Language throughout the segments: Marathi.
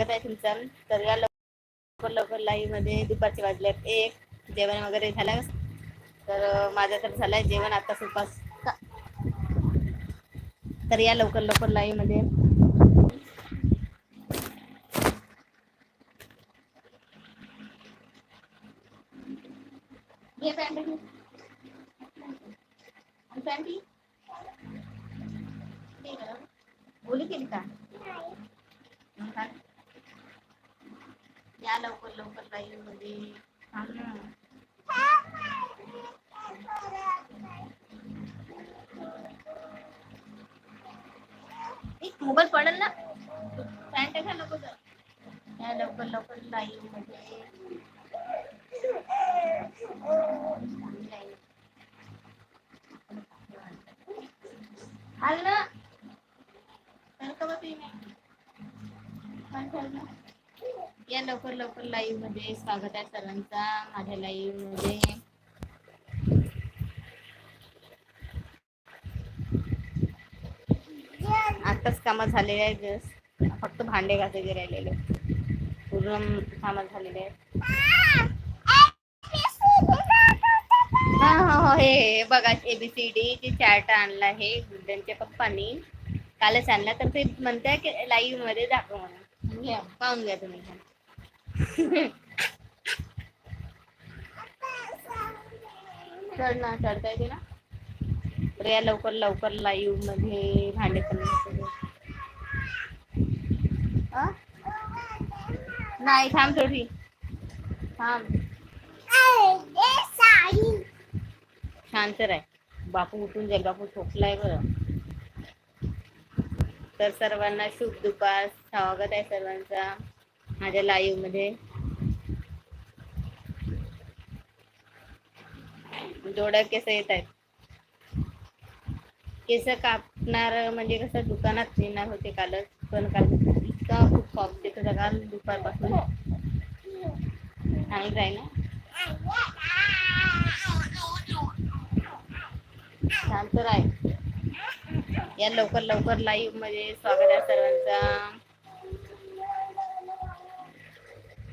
स्वागत आहे तुमचं तर या लवकर लवकर लाईव्हमध्ये दुपारचे वाजलेत एक जेवण वगैरे झालं तर माझं तर झालंय जेवण आता उपास तर या लवकर लवकर लाईव्हमध्ये घे पॅन्ट घे. आणि पॅन्ट घे. दे गं. ओली केली का? या लवकर लवकर लाईव्हमध्ये मोबाईल पडेल ना? पॅन्ट घ्या नको तर? या लवकर लवकर लाईव्हमध्ये म्हणजे. आल ना तर का बघ तुम्ही? पण ठेव ना. या लवकर लवकर लाईव्हमध्ये स्वागत आहे सर्वांचा माझ्या लाईव्हमध्ये. आताच कामं झालेले आहेत जस्ट फक्त भांडे घासायचे राहिलेले. पूर्ण कामं झालेले आहेत. हा हा हो हे बघा एबीसीडी ची चार्ट आणला हे गुड्डनच्या पप्पांनी. कालच आणला तर ते म्हणताय की लाईव्हमध्ये दाखव म्हणून. घ्या पाहून घ्या तुम्ही. चढ ना चढता येते ना? तर या लवकर लवकर लाईव्हमध्ये भांडे पण नाही थांब थोडी. थांब. शांत राय बापू उठून जाईल बापू ठोकलाय बरं. तर सर्वांना शुभ दुपार. स्वागत आहे सर्वांचा. माझ्या लाईव्हमध्ये. डोळ्या केस येत आहेत. केस कापणार म्हणजे कसं दुकानात येणार होते कालच पण काल इतका खूप पाऊस येत होता काल दुपारपासून. चांगलं आहे ना? छान तर आहे. या लवकर लवकर लाईव्हमध्ये स्वागत आहे सर्वांचा.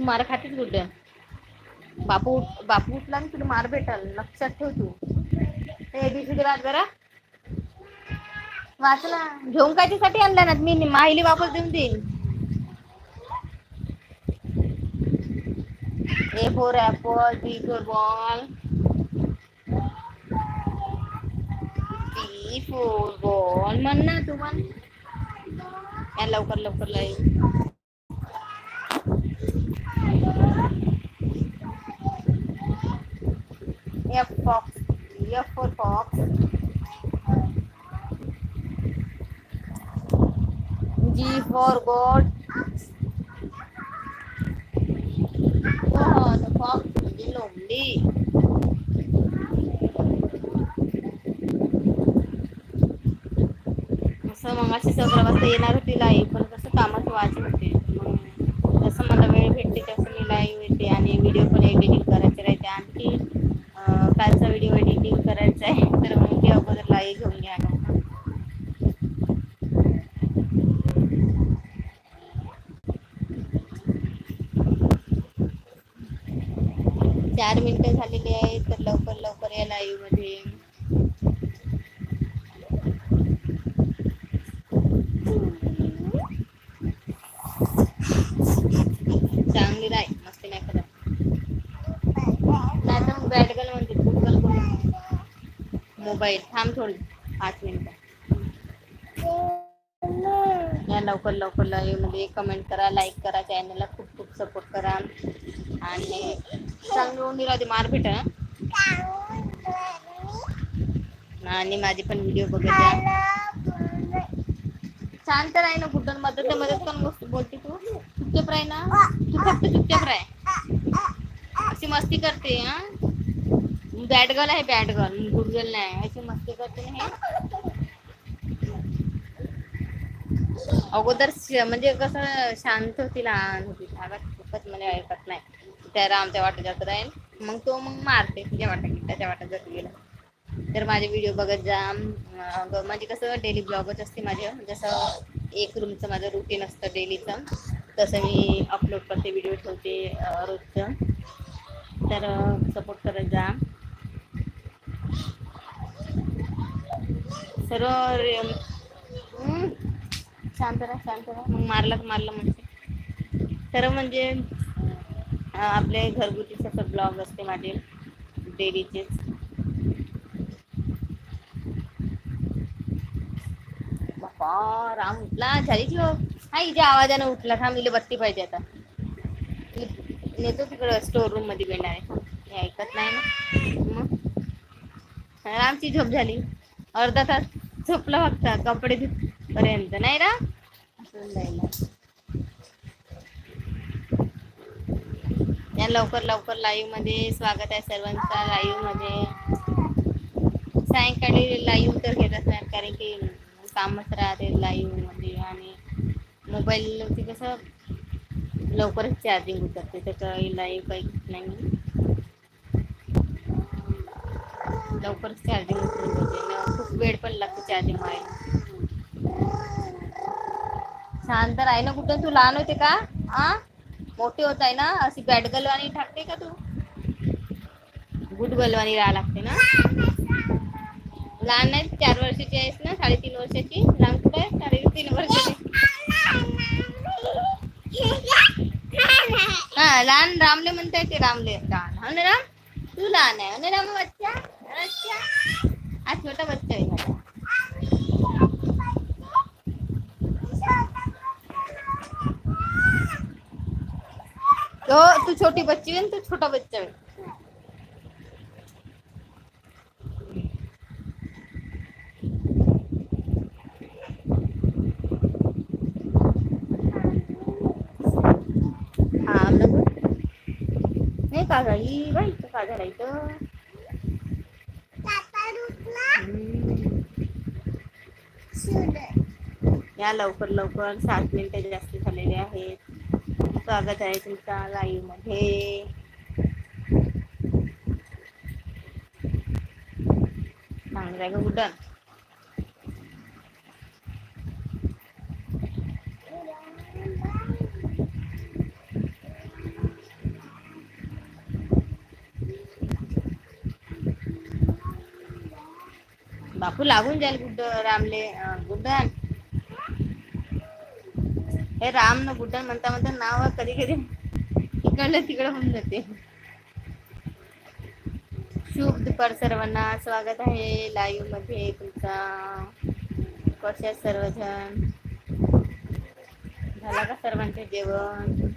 तू मार खातेच कुठं बापू बापू उठला ना तुला मार भेटल. लक्षात ठेव तू. एबीसीडी वाच जरा. वाचला घेऊन कायच्यासाठी आणला ना मी माहिली वापस देऊन देईन. A four apple B four ball B four ball म्हण ना तू म्हण. या लवकर लवकर live F fox, F for fox. G for goat. Oh, the fox म्हणजे लोमडी. असं मग अशी सतरा वाजता येणार होती लाईव्ह पण कसं कामात वाचत होते मग जसं मला वेळ भेटते तसं मी लाईव्ह येते आणि व्हिडिओ पण एडिटिंग करायचे राहते आणखी कालचा व्हिडिओ एडिटिंग करायचा आहे तर मग ते अगोदर लाईव्ह घेऊन घ्या. चार मिनिटं झालेली आहेत तर लवकर लवकर या लाईव्हमध्ये चांगली राय मस्त नाही करत नाही तर बॅट गर्ल म्हणते फुटबॉल मोबाईल थांब थोडी पाच मिनिटं. या लवकर लवकर लाईव्हमध्ये कमेंट करा लाईक करा चॅनलला खूप खूप सपोर्ट करा. आणि चांगलं उंदी मार मारपीट आणि माझे पण व्हिडिओ बघत छान शांत राही ना कुठं मदत मदत पण गोष्ट बोलते तू. चुपचाप राही ना. तू फक्त चुपचाप राह. अशी मस्ती करते हा. बॅट गर्ल आहे बॅट गर्ल गुड गर्ल नाही अगोदर म्हणजे कसं शांत होती लहान होती. आवाज खूपच म्हणजे ऐकत नाही. त्याला आमच्या वाटत जात राहील मग तो मग मारते तुझ्या वाटत त्याच्या वाटा जात गेला. तर माझे व्हिडिओ बघत जा. म्हणजे कसं डेली ब्लॉगच असते माझे. जसं एक रूमचं माझं रुटीन असतं डेलीचं तसं मी अपलोड करते व्हिडिओ ठेवते रोजचं. तर सपोर्ट करत जा. सर्व शांत राहा शांत राहा. मग मारलं तर मारलं म्हणजे. सर्व म्हणजे आपले घरगुतीचे तर ब्लॉग असते माझे डेरीचेच बापा राम उठला. झाली की हा हो. इथे आवाजाने उठला. थांब हिला बत्ती पाहिजे आता. नेतो तिकडं स्टोर रूममध्ये बेणार आहे. हे ऐकत नाही ना. मग? रामची झोप झाली. अर्धा तास झोपला फक्त कपडे पर्यंत नाही रा असं जायला या लवकर लवकर लाईव्हमध्ये स्वागत आहे सर्वांचा लाईव्हमध्ये सायंकाळी लाईव्ह तर घेत असणार कारण की कामच राहते लाईव्हमध्ये आणि मोबाईल ते कसं लवकरच चार्जिंग उतरते त्याचं लाईव्ह काही नाही मी. लवकरच चार्जिंग उतरून जाते खूप वेळ पण लागतो चार्जिंग व्हायला. शांत आहे ना कुठं. तू लहान होते का? आ? मोठे होत आहे ना? अशी बॅट गलवानी टाकते का तू? गुड गलवानी राहा लागते ना? लहान नाही चार वर्षाची आहेस ना? साडेतीन वर्षाची. लहान कुठे आहे? साडेतीन वर्षाची. हा लहान रामले म्हणताय ते रामले. लहान हो ना राम? तू लहान आहे. ना राम बच्चा? अच्छा हा छोटा बच्चा आहे माझा तो तू छोटी बच्ची है ना तू छोटा बच्चा है हा नको नाही का झाली बाई इथं का झाला इथं हम्म. या लवकर लवकर सात मिनिटं जास्त झालेले आहेत. स्वागत आहे तुमचा लाईव्हमध्ये चांगलं आहे का कुठं बापू लागून जाईल गुड्ड रामले गुड्डन. हे राम न गुड्डन म्हणता म्हणता नाव कधी कधी इकडलं तिकडं होऊन जाते. शुभ दुपार सर्वांना. स्वागत आहे लाईव्हमध्ये तुमचा. कशा सर्वजण? झाला का सर्वांचे जेवण?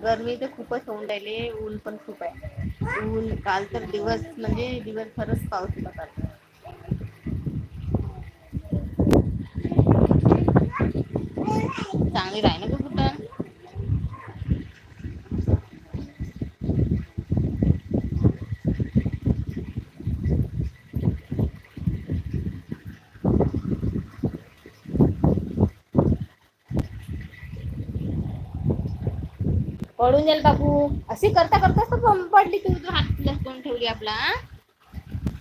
गरमी तर खूपच होऊन राहिली ऊन पण खूप आहे. ऊन काल तर दिवस म्हणजे दिवसभरच पाऊस होता काल चांगली राही ना ग कुठं पडून जाईल बाबू. अशी करता करताच तर पडली तू तू हात लटकून ठेवली आपला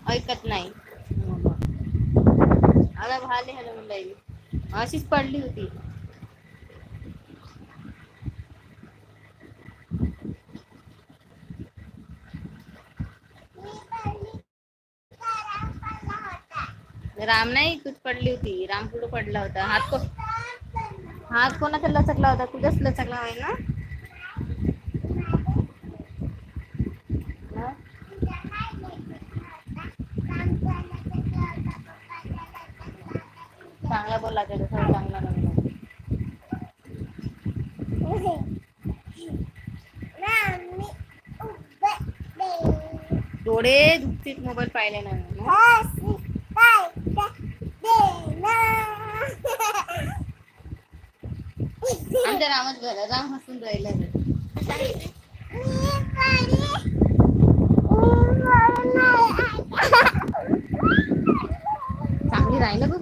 ऐकत नाही. आता भाले हॅलो राहिली अशीच पडली होती. राम नाही तूच पडली होती. राम कुठं पडला होता? हात को हात कोणाचा लचकला होता? तुझाच लचकला होय ना हा? चांगला बोलला ते दुसरा चांगला नव्हता डोळे दुखतील मोबाईल पाहिले नाही. आमच्या रामच घर राम हसून राहिला चांगली राहिलं ग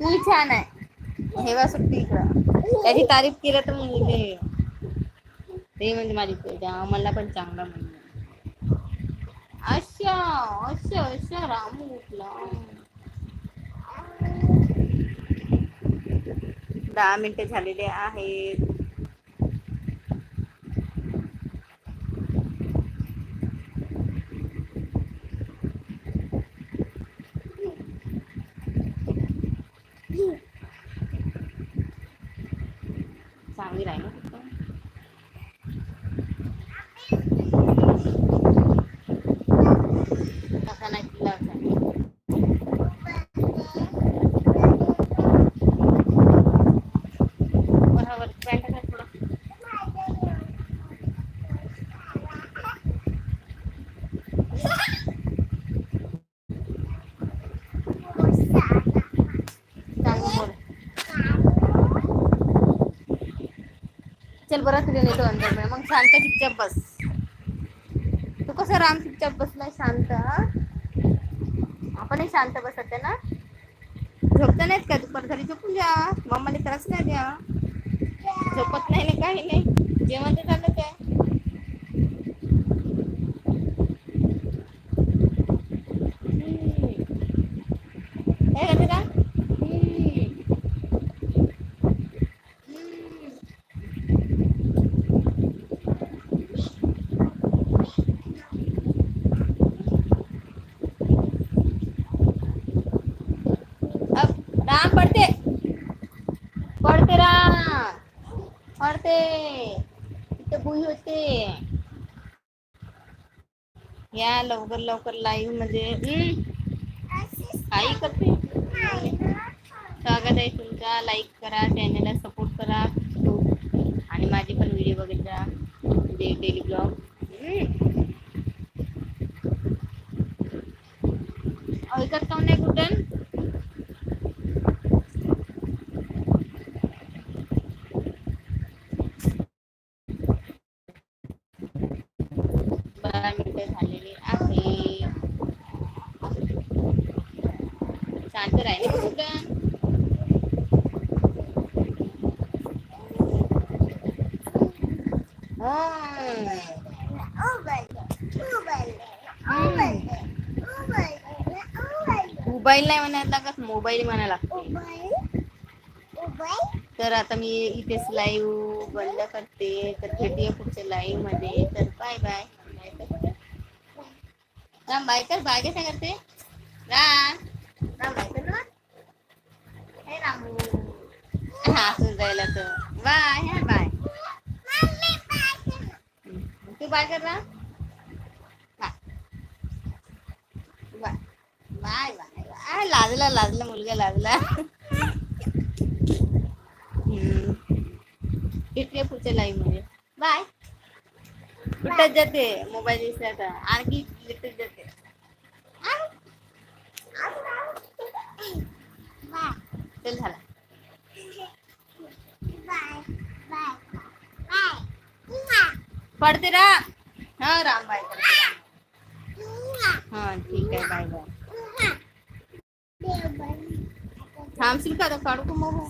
तू छान आहे. हेवा सुट्टी इकडं. त्याची तारीफ केलं तर मग ते ते म्हणजे माझी मला पण चांगला म्हणजे अशा अशा अशा रामू उठला. दहा मिनिटं झालेले आहेत चांगली राहील ना फक्त. तसा नाही तिला असा. बरोबर पॅन्ट घाल थोडं. सांग बोल. चल बरं होऊन नेतो अंदर मग शांत चुपचाप बस. तू कसं राम चुपचाप बसलाय शांत आपणही शांत बसत आहे ना? झोपता नाहीत का? दुपार घरी झोपून द्या मम्माला त्रास नाही द्या. झोपत नाही ना काही नाही. जेवण तर झालं काय? या लवकर लवकर लाईव्ह मध्ये. हम्म, काही करते. स्वागत आहे तुमचा. लाईक करा चॅनलला सपोर्ट करा. आणि माझे पण व्हिडिओ बघितला म्हणजे डेली ब्लॉग ऐकत का नाही मोबाईल नाही म्हणायला लागत मोबाईल म्हणायला लागते. तर आता मी इथेच लाईव्ह बंद करते. तर भेटूया पुढच्या लाईव्हमध्ये. तर बाय बाय राम बाय कर बाय कशा करते? राम. राम बाय कर ना. हे रामू. हा असून जायला तर. बाय हा बाय तू बाय कर ना बाय बाय काय लाजला लाजला मुलगा लाजला. हम्म. भेटूया पुढच्या लाईव्हमध्ये. बाय कुठं जाते मोबाईल दिसला तर आणखी कुठं जाते. चल झाला. पडते ना? हा राम बाय हा ठीक आहे. बाय बाय थांबशील का आता काढू का मग